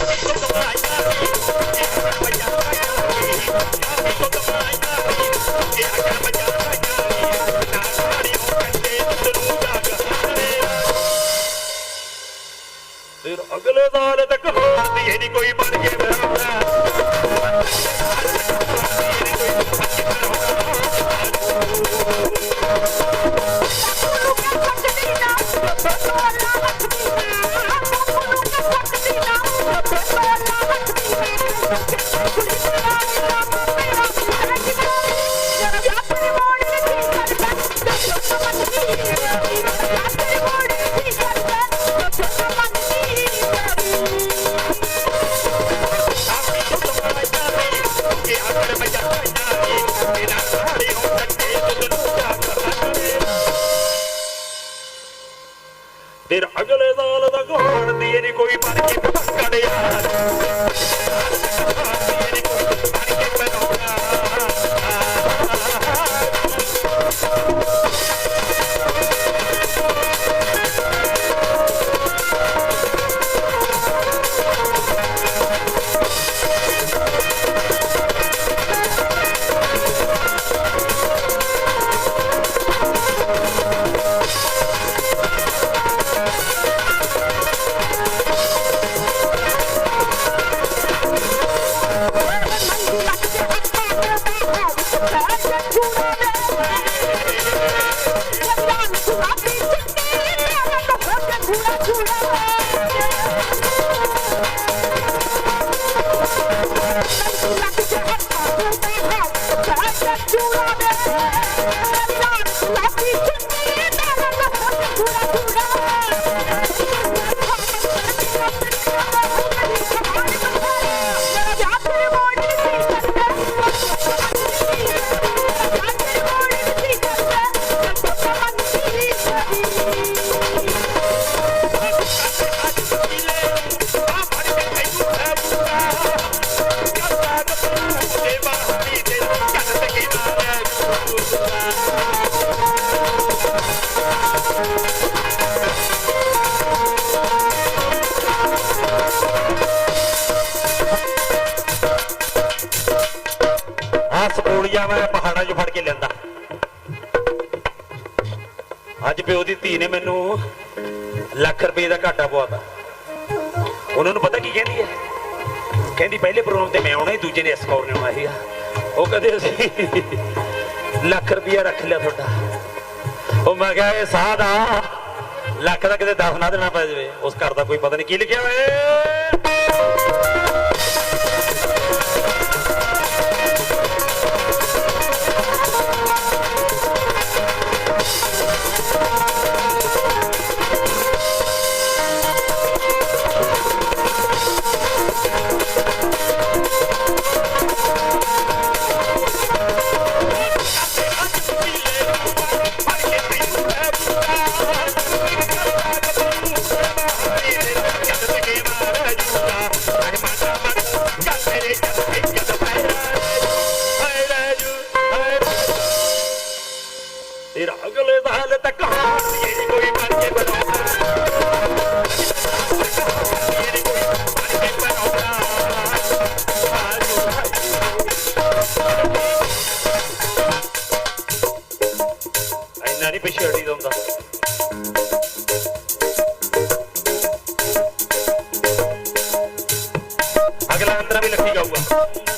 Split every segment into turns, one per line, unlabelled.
Thank you. Lakh ਰੁਪਏ ਦਾ ਘਾਟਾ ਪਵਾਤਾ। ਉਹਨਾਂ ਨੂੰ ਪਤਾ ਕੀ ਕਹਿੰਦੀ ਹੈ? ਕਹਿੰਦੀ ਪਹਿਲੇ ਪ੍ਰੋਗਰਾਮ ਤੇ ਮੈਂ ਆਉਣਾ ਸੀ ਦੂਜੇ ਨੇ ਇਸ ਕੌਰ ਨੇ ਆਉਣਾ ਸੀਗਾ। ਉਹ ਕਹਿੰਦੇ ਅਸੀਂ ਲੱਖ ਰੁਪਇਆ ਰੱਖ ਲਿਆ ਤੁਹਾਡਾ। ਉਹ ਮੈਂ ਕਿਹਾ, ਇਹ ਸਾਹ ਦਾ ਲੱਖ ਦਾ ਕਿਤੇ ਦਸ ਨਾ ਦੇਣਾ ਪੈ ਜਾਵੇ। ਉਸ ਘਰ ਦਾ ਕੋਈ ਪਤਾ ਨਹੀਂ ਕੀ ਲਿਖਿਆ ਹੋਇਆ ਵੀ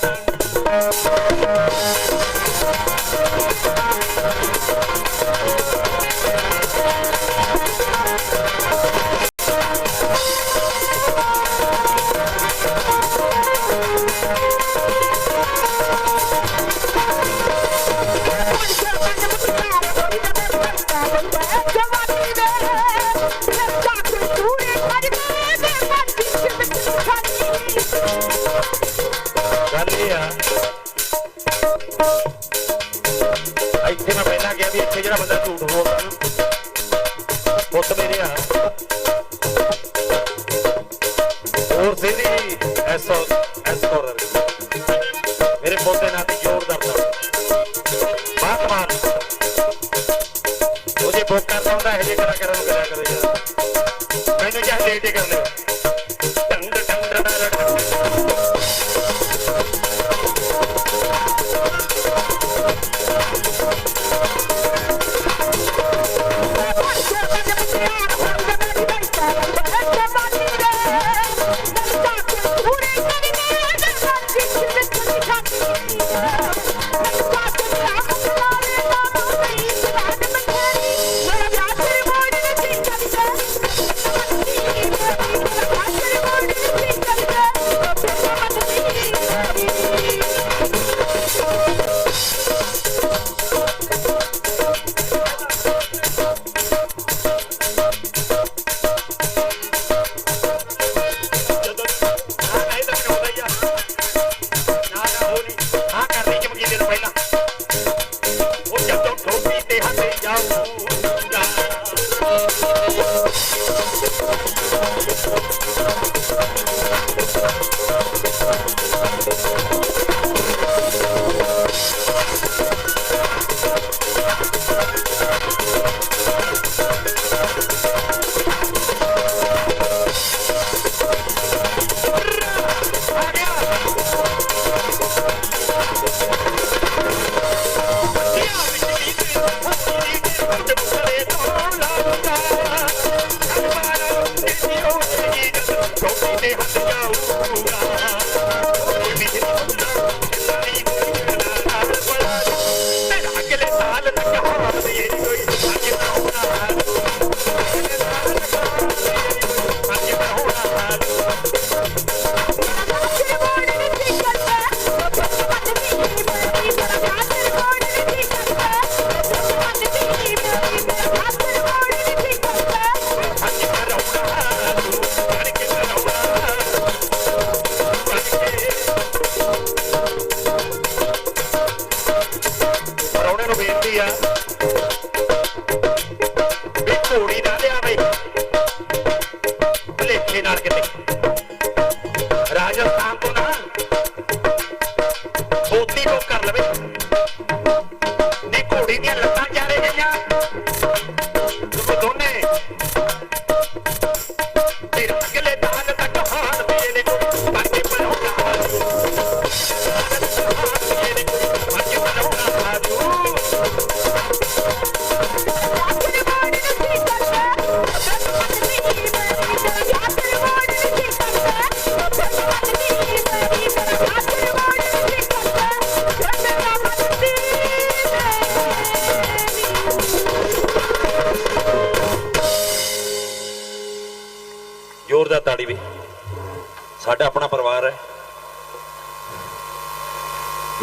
Thank you.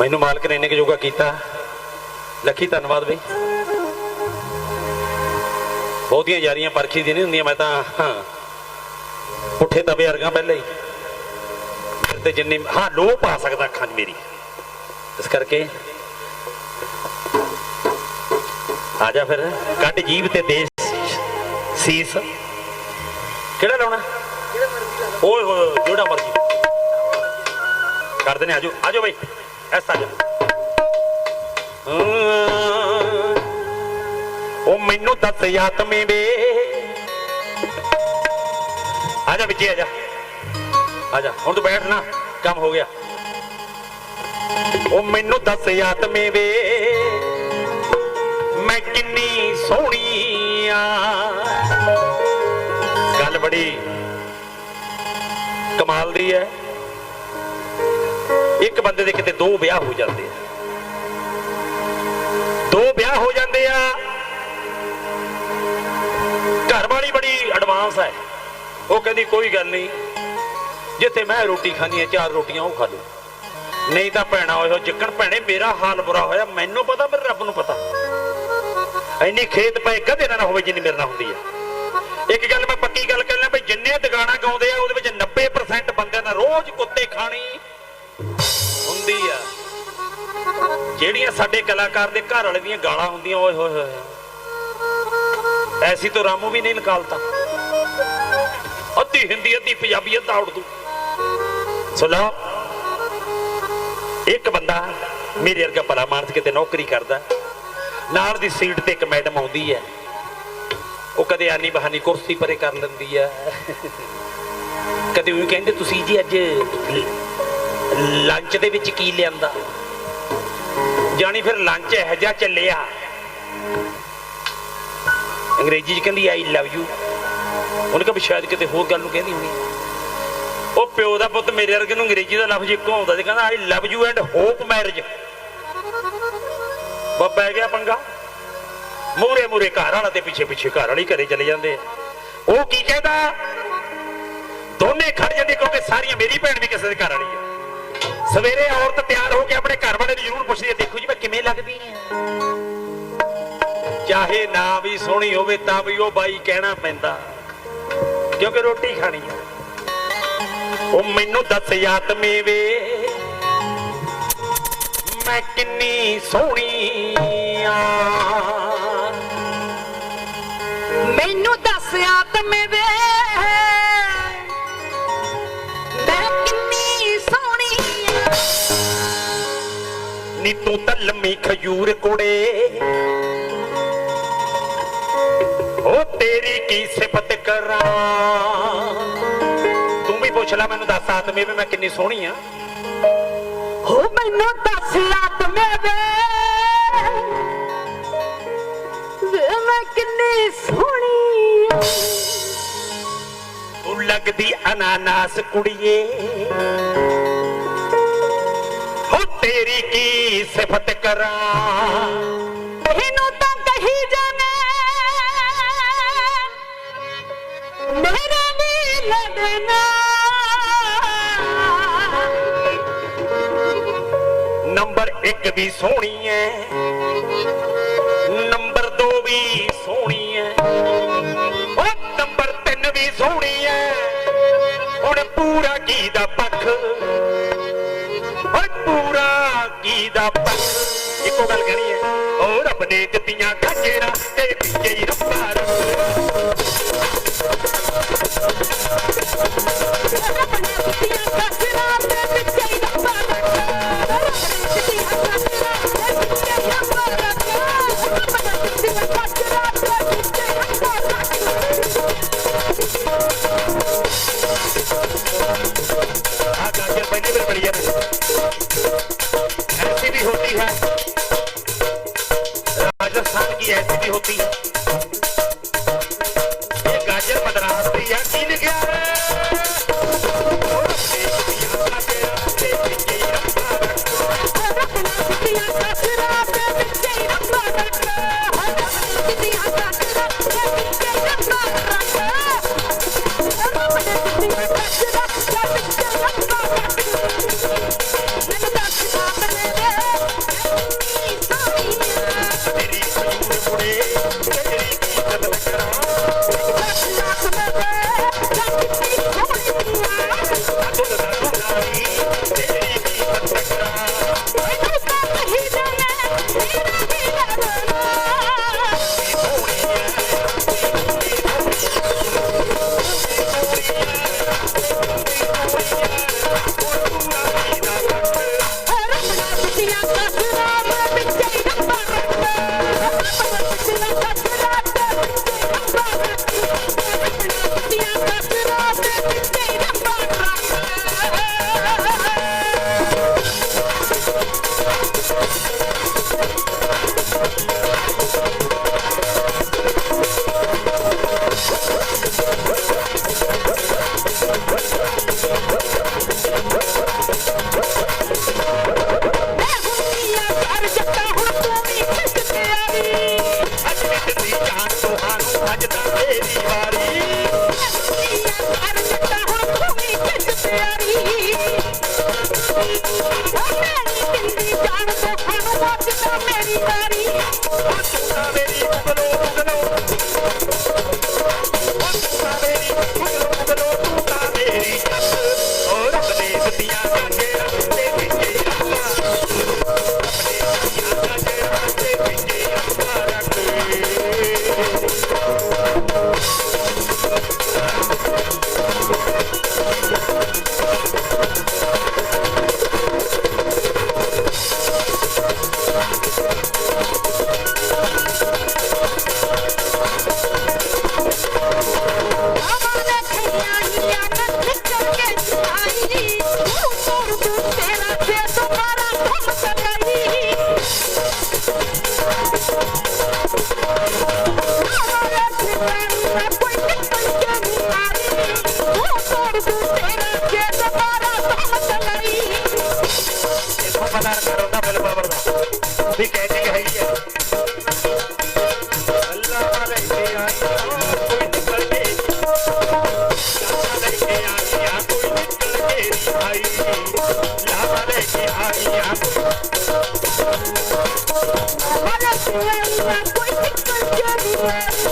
ਮੈਨੂੰ ਮਾਲਕ ਨੇ ਇੰਨੇ ਕੁ ਜੋਗਾ ਕੀਤਾ। ਲੱਖੀ ਧੰਨਵਾਦ ਬਈ। ਬਹੁਤੀਆਂ ਯਾਰੀਆਂ ਪਰਖੀ ਦੀ ਨਹੀਂ ਹੁੰਦੀਆਂ ਮੈਂ ਤਾਂ ਹਾਂ, ਪੁੱਠੇ ਤਵੇ ਵਰਗਾ ਪਹਿਲਾਂ ਹੀ। ਮੇਰੇ ਤੇ ਜਿੰਨੀ ਹਾਂ ਲੋਹ ਪਾ ਸਕਦਾ ਅੱਖਾਂ 'ਚ ਮੇਰੀ। ਇਸ ਕਰਕੇ। ਆ ਜਾ ਫਿਰ ਕੱਢ ਜੀਭ ਤੇ ਦੇ ਸੀਸ। ਕਿਹੜਾ ਲਾਉਣਾ? ਓਏ ਹੋਏ, ਜਿਹੜਾ ਮਰਜ਼ੀ। ਕਰਦੇ ਨੇ ਆਜੋ ਆਜੋ ਬਈ। ਐਸ ਉਹ ਮੈਨੂੰ ਦੱਸ ਆਤਮੇ ਵੇ। ਆਜਾ ਵਿੱਚੇ ਆਜਾ ਆਜਾ ਹੁਣ ਤੂੰ ਬੈਠ ਨਾ, ਕੰਮ ਹੋ ਗਿਆ। ਉਹ ਮੈਨੂੰ ਦੱਸ ਆਤਮੇ ਵੇ। ਮੈਂ ਕਿੰਨੀ ਸੋਹਣੀ ਆ। ਗੱਲ ਬੜੀ ਕਮਾਲ ਦੀ ਹੈ ਇੱਕ ਬੰਦੇ ਦੇ ਕਿਤੇ ਦੋ ਵਿਆਹ ਹੋ ਜਾਂਦੇ ਆ। ਦੋ ਵਿਆਹ ਹੋ ਜਾਂਦੇ ਆ। ਘਰ ਵਾਲੀ ਬੜੀ ਐਡਵਾਂਸ ਹੈ। ਉਹ ਕਹਿੰਦੀ, ਕੋਈ ਗੱਲ ਨਹੀਂ। ਜਿੱਥੇ ਮੈਂ ਰੋਟੀ ਖਾਣੀ ਹੈ, ਚਾਰ ਰੋਟੀਆਂ ਉਹ ਖਾ ਲਓ ਨਹੀਂ ਤਾਂ ਭੈਣਾ ਹੋਇਓ ਜਿੱਕਣ ਭੈਣੇ, ਮੇਰਾ ਹਾਲ ਬੁਰਾ ਹੋਇਆ। ਮੈਨੂੰ ਪਤਾ, ਮੇਰੇ ਰੱਬ ਨੂੰ ਪਤਾ। ਇੰਨੀ ਖੇਤ ਪਏ, ਕਦੇ ਨਾ ਹੋਵੇ ਜਿੰਨੀ ਮੇਰੇ ਨਾਲ ਹੁੰਦੀ ਹੈ ਇੱਕ ਗੱਲ ਮੈਂ ਪੱਕੀ ਗੱਲ ਕਹਿਣਾ ਵੀ ਜਿੰਨੇ ਦੁਕਾਨਾਂ ਗਾਉਂਦੇ ਆ, ਉਹਦੇ ਵਿੱਚ 90% ਬੰਦਿਆਂ ਦਾ ਰੋਜ਼ ਕੁੱਤੇ ਖਾਣੀ ਹੁੰਦੀ ਆ। ਜਿਹੜੀਆਂ ਸਾਡੇ ਕਲਾਕਾਰ ਦੇ ਘਰ ਵਾਲੇ ਦੀਆਂ ਗਾਲਾਂ ਹੁੰਦੀਆਂ, ਓਏ ਹੋਏ ਹੋਏ। ਐਸੀ ਤਾਂ ਰਾਮੂ ਵੀ ਨਹੀਂ ਨਿਕਾਲਤਾ। ਅੱਧੀ ਹਿੰਦੀ, ਅੱਧੀ ਪੰਜਾਬੀ, ਅੱਧਾ ਉਰਦੂ। ਸੁਣੋ ਇੱਕ ਬੰਦਾ ਮੇਰੇ ਵਰਗਾ ਭਲਾ ਮਾਨਸ ਕਿਤੇ ਨੌਕਰੀ ਕਰਦਾ, ਨਾਲ ਦੀ ਸੀਟ ਤੇ ਇੱਕ ਮੈਡਮ ਆਉਂਦੀ ਹੈ ਉਹ ਕਦੇ ਆਨੀ ਬਹਾਨੀ ਕੁਰਸੀ ਪਰੇ ਕਰ ਲੈਂਦੀ ਹੈ ਕਦੇ ਉਹ ਕਹਿੰਦੇ, ਤੁਸੀਂ ਜੀ ਅੱਜ ਲੰਚ ਦੇ ਵਿੱਚ ਕੀ ਲਿਆਂਦਾ? ਜਾਣੀ ਫਿਰ ਲੰਚ ਇਹ ਜਿਹਾ ਚੱਲਿਆ। ਅੰਗਰੇਜ਼ੀ ਚ ਕਹਿੰਦੀ ਆਈ ਲਵ ਯੂ ਉਹਨੇ ਕਿਹਾ ਸ਼ਾਇਦ ਕਿਤੇ ਹੋਰ ਗੱਲ ਨੂੰ ਕਹਿੰਦੀ ਹੋਣੀ ਉਹ ਪਿਓ ਦਾ ਪੁੱਤ ਮੇਰੇ ਵਰਗੇ ਨੂੰ ਅੰਗਰੇਜ਼ੀ ਦਾ ਲਫ਼ਜ਼ ਇੱਕੋ ਆਉਂਦਾ ਸੀ, ਕਹਿੰਦਾ I love you and hope marriage ਬਾ ਗਿਆ ਪੰਗਾ। ਮੂਰੇ ਮੂਰੇ ਘਰ ਵਾਲਾ ਤੇ ਪਿੱਛੇ ਪਿੱਛੇ ਘਰ ਵਾਲੀ ਘਰੇ ਚਲੇ ਜਾਂਦੇ ਆ। ਉਹ ਕੀ ਕਹਿੰਦਾ? ਦੋਨੇ ਖੜ ਜਾਂਦੇ ਕਿਉਂਕਿ ਸਾਰੀਆਂ ਮੇਰੀ ਭੈਣ ਵੀ ਕਿਸੇ ਦੇ ਘਰ ਵਾਲੀ ਹੈ ਸਵੇਰੇ ਔਰਤ ਤਿਆਰ ਹੋ ਕੇ ਆਪਣੇ ਘਰ ਵਾਲੇ ਨੂੰ ਜ਼ਰੂਰ ਪੁੱਛਦੀ ਹੈ, ਦੇਖੋ ਜੀ, ਮੈਂ ਕਿਵੇਂ ਲੱਗਦੀ ਹਾਂ? ਚਾਹੇ ਨਾ ਵੀ ਸੋਹਣੀ ਹੋਵੇ ਤਾਂ ਵੀ ਉਹ ਬਾਈ ਕਹਿਣਾ ਪੈਂਦਾ, ਕਿਉਂਕਿ ਰੋਟੀ ਖਾਣੀ ਹੈ ਉਹ ਮੈਨੂੰ ਦੱਸ ਆਤਮੇ ਵੇ ਮੈਂ ਕਿੰਨੀ ਸੋਹਣੀ ਆ।
ਮੈਨੂੰ ਦੱਸ ਆਤਮੇ ਵੇ
ਤੂੰ ਤਾਂ ਲੰਮੀ ਖਜੂਰ ਕੋੜੇ। ਉਹ ਤੇਰੀ ਕੀ ਸਿਫਤ ਕਰਾਂ? ਤੂੰ ਵੀ ਪੁੱਛ ਲੈ ਮੈਨੂੰ ਦੱਸ ਆਤਮੇ ਵੀ ਮੈਂ ਕਿੰਨੀ ਸੋਹਣੀ ਆ।
ਹੋ ਮੈਨੂੰ ਦੱਸ ਆਤਮੇ ਵੇ। ਵੇ ਮੈਂ ਕਿੰਨੀ ਸੋਹਣੀ ਆ।
ਤੂੰ ਲੱਗਦੀ ਅਨਾਨਾਸ ਕੁੜੀਏ। ਸਿਫਤ ਕਰਾਂ
ਇਹਨੂੰ ਤਾਂ ਕਹੀ ਜਾਣੇ ਮੇਰੇ ਵੀ ਲੜਨਾ
ਨੰਬਰ 1 ਵੀ ਸੋਹਣੀ ਐ ਨੰਬਰ 2 ਵੀ ਸੋਹਣੀ ਐ ਓ ਨੰਬਰ 3 ਵੀ ਸੋਹਣੀ ਐ ਹੁਣ ਪੂਰਾ ਕੀ ਦਾ ਪੱਖ ਦਾ ਪੱਖ। ਇੱਕੋ ਗੱਲ ਕਹਿਣੀ ਐ ਓ ਰੱਬ ਨੇ ਦਿੱਤੀਆਂ
party. ਕੇ ਨਹੀਂ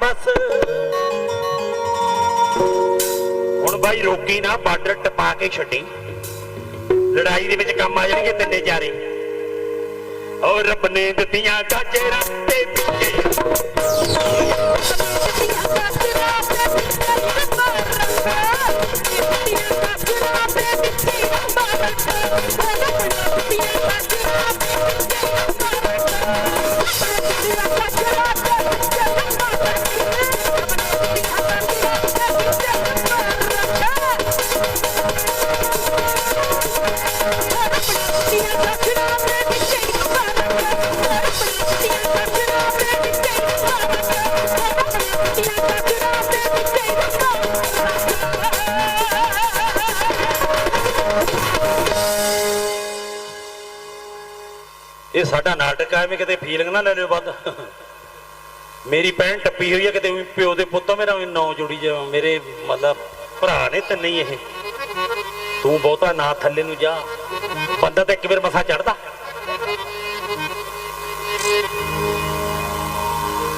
ਬਸ। ਹੁਣ ਬਾਈ ਰੋਕੀ ਨਾ ਬਾਰਡਰ ਟਪਾ ਕੇ ਛੱਡੀ। ਲੜਾਈ ਦੇ ਵਿੱਚ ਕੰਮ ਆ ਜਾਣਗੇ ਤਿੰਨੇ ਚਾਰੇ। ਔਰ ਰੱਬ ਨੇ ਦਿੱਤੀਆਂ ਗਾਜੇ ਰਸਤੇ ਪਿੱਛੇ ਸਾਡਾ ਨਾਟਕ ਆ, ਐਵੇਂ ਕਿਤੇ ਫੀਲਿੰਗ ਨਾ ਲੈ ਲਿਓ ਵੱਧ। ਮੇਰੀ ਭੈਣ ਟੱਪੀ ਹੋਈ ਹੈ ਕਿਤੇ, ਵੀ ਪਿਓ ਦੇ ਪੁੱਤ ਮੇਰਾ ਵੀ ਨੌ ਜੋੜੀ ਜਾ ਮੇਰੇ ਮਤਲਬ ਭਰਾ ਨੇ ਤੇ ਨਹੀਂ ਇਹ। ਤੂੰ ਬਹੁਤਾ ਨਾ ਥੱਲੇ ਨੂੰ ਜਾ। ਬੰਦਾ ਤਾਂ ਇੱਕ ਵਾਰ ਮਸਾ ਚੜਦਾ।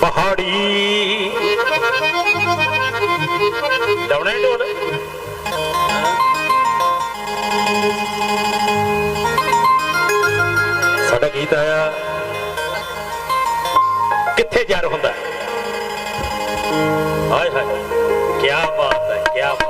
ਪਹਾੜੀ। ਡਾਉਣਾ ਢੋਲ? ਸਾਡਾ ਕਿੱਥੇ ਜਰ ਹੁੰਦਾ? ਹਾਏ ਹਾਏ ਕੀ ਬਾਤ ਹੈ ਕੀ ਬਾਤ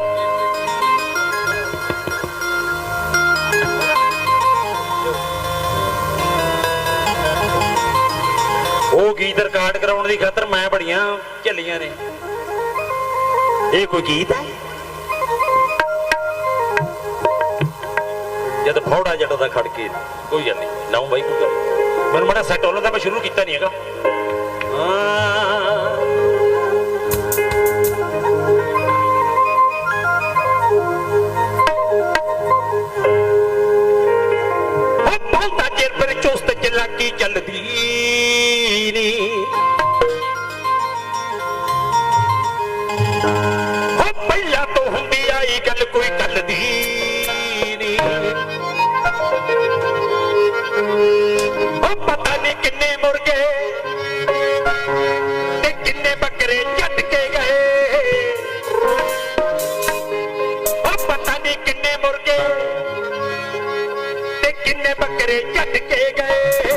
ਉਹ ਗੀਤ ਰਿਕਾਰਡ ਕਰਾਉਣ ਦੀ ਖਾਤਰ ਮੈਂ ਬੜੀਆਂ ਝੱਲੀਆਂ ਨੇ। ਇਹ ਕੋਈ ਗੀਤ ਹੈ? ਜਦ ਫੌੜਾ ਜੱਟ ਦਾ ਖੜ ਕੇ ਕੋਈ ਗੱਲ ਨਹੀਂ ਲਾਉਂ ਬਾਈ, ਕੋਈ ਗੱਲ ਮੈਨੂੰ ਮੜਾ ਸੈੱਟ ਹੋਣਾ ਤਾਂ ਮੈਂ ਸ਼ੁਰੂ ਕੀਤਾ ਨਹੀਂ ਹੈਗਾ। ਚਿਰ ਚੁਸਤ ਚਲਾਕੀ ਚੱਲਦੀ ਨੀ। ਹੋ ਪਹਿਲਾਂ ਤੋਂ ਹੁੰਦੀ ਆਈ ਗੱਲ ਕੋਈ ਗੱਲ ਦੀ ਉਹ ਪਤਾ ਨਹੀਂ ਕਿੰਨੇ ਮੁਰਗੇ ਤੇ ਕਿੰਨੇ ਬੱਕਰੇ ਛੱਡ ਕੇ ਗਏ। ਉਹ ਪਤਾ ਨਹੀਂ ਕਿੰਨੇ ਮੁਰਗੇ ਬੱਕਰੇ ਛੱਡ ਕੇ ਗਏ।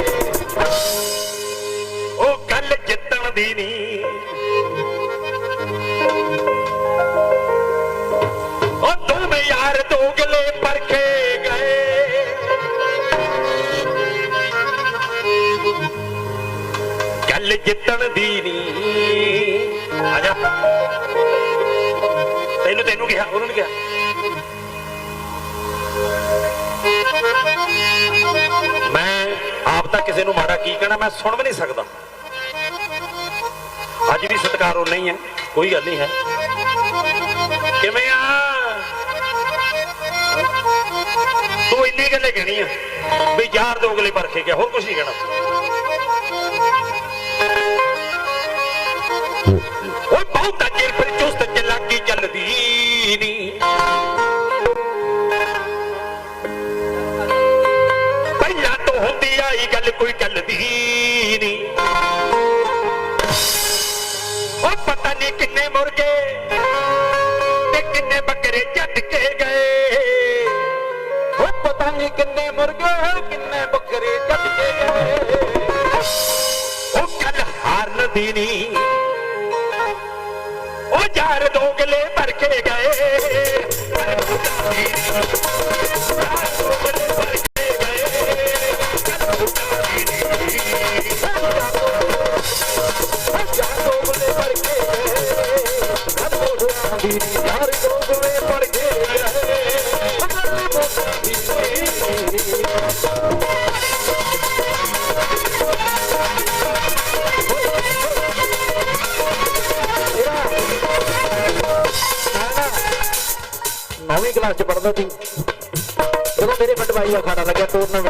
ਉਹ ਗੱਲ ਜਿੱਤਣ ਦੀ ਨਹੀਂ ਉਹ ਦੋਵੇਂ ਯਾਰ ਦੋਗਲੇ ਪਰਖੇ ਜਿੱਤਣ ਦੀ ਨਹੀਂ ਆ ਜਾ। ਤੈਨੂੰ ਤੈਨੂੰ ਕਿਹਾ, ਉਹਨੂੰ ਨੀ ਕਿਹਾ। ਮੈਂ ਆਪ ਤਾਂ ਕਿਸੇ ਨੂੰ ਮਾੜਾ ਕੀ ਕਹਿਣਾ, ਮੈਂ ਸੁਣ ਵੀ ਨਹੀਂ ਸਕਦਾ। ਅੱਜ ਵੀ ਸਤਿਕਾਰ ਉਹ ਨਹੀਂ ਹੈ, ਕੋਈ ਗੱਲ ਨਹੀਂ ਹੈ। ਕਿਵੇਂ ਆ? ਤੂੰ ਇੰਨੀ ਗੱਲੇ ਕਹਿਣੀ ਆ, ਵੀ ਯਾਰ ਦੋ ਦੋਗਲੇ ਪਰਖੇ ਗਿਆ, ਹੋਰ ਕੁਝ ਨਹੀਂ ਕਹਿਣਾ। ਬਹੁਤਾ ਚਿਰ ਫਿਰ ਚੁਸਤ ਚਲਾਕੀ ਚੱਲਦੀ ਨਹੀਂ ਪਹਿਲਾਂ ਤੋਂ ਹੁੰਦੀ ਆਈ ਗੱਲ ਕੋਈ ਚੱਲਦੀ ਨਹੀਂ ਉਹ ਪਤਾ ਨਹੀਂ ਕਿੰਨੇ ਮੁਰਗੇ ਤੇ ਕਿੰਨੇ ਬੱਕਰੇ ਛੱਡ ਕੇ ਗਏ। ਉਹ ਪਤਾ ਨਹੀਂ ਕਿੰਨੇ ਮੁਰਗੇ ਕਿੰਨੇ ਬੱਕਰੇ ਛੱਡ ਕੇ ਗਏ। ਉਹ ਗੱਲ ਹਾਰਨ ਦੀ ਨਹੀਂ ਉਹ ਯਾਰ ਦੋਗਲੇ ਭਰ ਕੇ ਗਏ। ਯਾਰ ਦੋਗਲੇ
ਨੌਵੀਂ ਸੀ ਜਦੋਂ ਮੇਰੇ ਪਿੰਡ ਬਾਈ ਅਖਾੜਾ ਲੱਗਿਆ ਟੂਰਨਾਮੈਂਟ